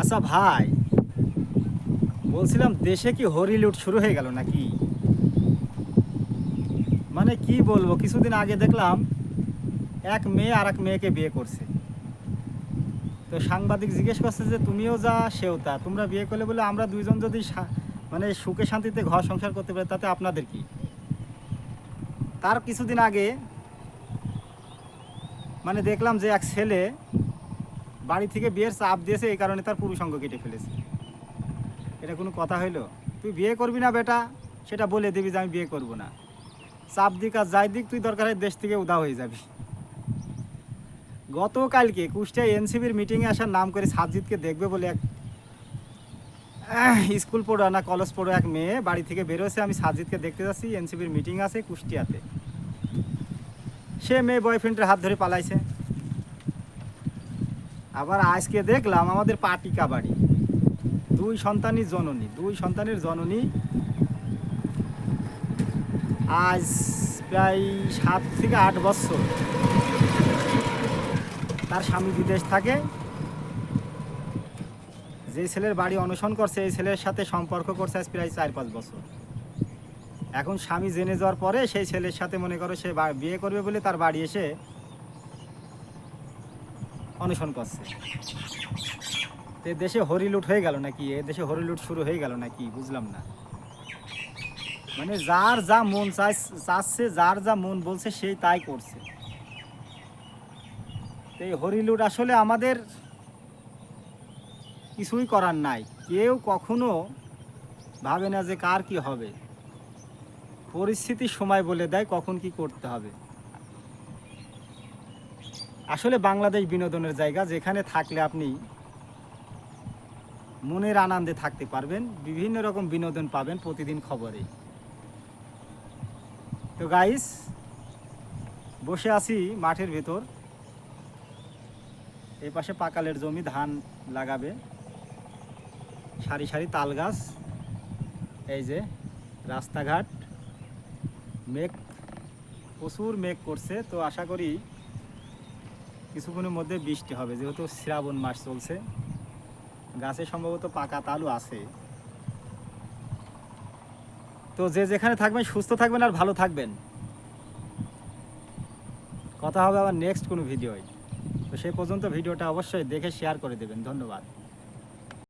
আচ্ছা ভাই, বলছিলাম দেশে কি হরি লুট শুরু হয়ে গেল নাকি? মানে কি বলব, কিছুদিন আগে দেখলাম এক মেয়ে আর এক মেয়েকে বিয়ে করছে। তো সাংবাদিক জিজ্ঞেস করছে যে, তুমিও যা, সেও তা। তোমরা বিয়ে করলে বলে আমরা দুইজন যদি মানে সুখে শান্তিতে ঘর সংসার করতে পারি, তাতে আপনাদের কি? তার কিছুদিন আগে মানে দেখলাম যে এক ছেলে বাড়ি থেকে বিয়ের চাপ দিয়েছে, এই কারণে তার পুরুষাঙ্গ কেটে ফেলেছে। এটা কোনো কথা হইল? তুই বিয়ে করবি না বেটা? সেটা বলে দিবি যে আমি বিয়ে করব না। চাপ দিক আর যাই দিক, তুই দরকার দেশ থেকে উদা হয়ে যাবি। গতকালকে কুষ্টিয়া এনসিবির মিটিংয়ে আসার নাম করে সাজিদকে দেখবে বলে এক স্কুল পড়ো না কলেজ পড়ো এক মেয়ে বাড়ি থেকে বেরোছে আমি সাজিদকে দেখতে যাচ্ছি এনসিবির মিটিং আছে কুষ্টিয়াতে। সে মেয়ে বয়ফ্রেন্ডের হাত ধরে পালাইছে। আবার আজকে দেখলাম আমাদের পাটিকা বাড়ি দুই সন্তানই জননী, দুই সন্তানের জননী। আজ প্রায় সাত থেকে আট বছর। তার স্বামী বিদেশ থাকে। যে ছেলের বাড়ি অনশন করছে, এই ছেলের সাথে সম্পর্ক করছে আজ প্রায় চার পাঁচ বছর। এখন স্বামী জেনে যাওয়ার পরে সেই ছেলের সাথে মনে করো সে বিয়ে করবে বলে তার বাড়ি এসে অনশন করছে। তো দেশে হরিলুট হয়ে গেল নাকি? এ দেশে হরিলুট শুরু হয়ে গেল নাকি? বুঝলাম না। মানে যার যা মন চাচ্ছে, যার যা মন বলছে, সেই তাই করছে। তো এই হরিলুট আসলে আমাদের কিছুই করার নাই। কেউ কখনো ভাবে না যে কার কি হবে। পরিস্থিতির সময় বলে দেয় কখন কি করতে হবে। আসলে বাংলাদেশ বিনোদনের জায়গা যেখানে থাকলে আপনি মনের আনন্দে থাকতে পারবেন, বিভিন্ন রকম বিনোদন পাবেন প্রতিদিন খবরে। তো গাইস বসে আছি মাঠের ভেতর। এই পাশে পাকালের জমি, ধান লাগাবে। সারি সারি তাল গাছ। এই যে রাস্তাঘাট। মেঘ, প্রচুর মেঘ করছে। তো আশা করি কিছুক্ষণের মধ্যে বৃষ্টি হবে, যেহেতু শ্রাবণ মাস চলছে। গাছে সম্ভবত পাকা তালু আছে। তো যে যেখানে থাকবেন, সুস্থ থাকবেন আর ভালো থাকবেন। কথা হবে আবার নেক্সট কোনো ভিডিওয়। তো সেই পর্যন্ত ভিডিওটা অবশ্যই দেখে শেয়ার করে দেবেন। ধন্যবাদ।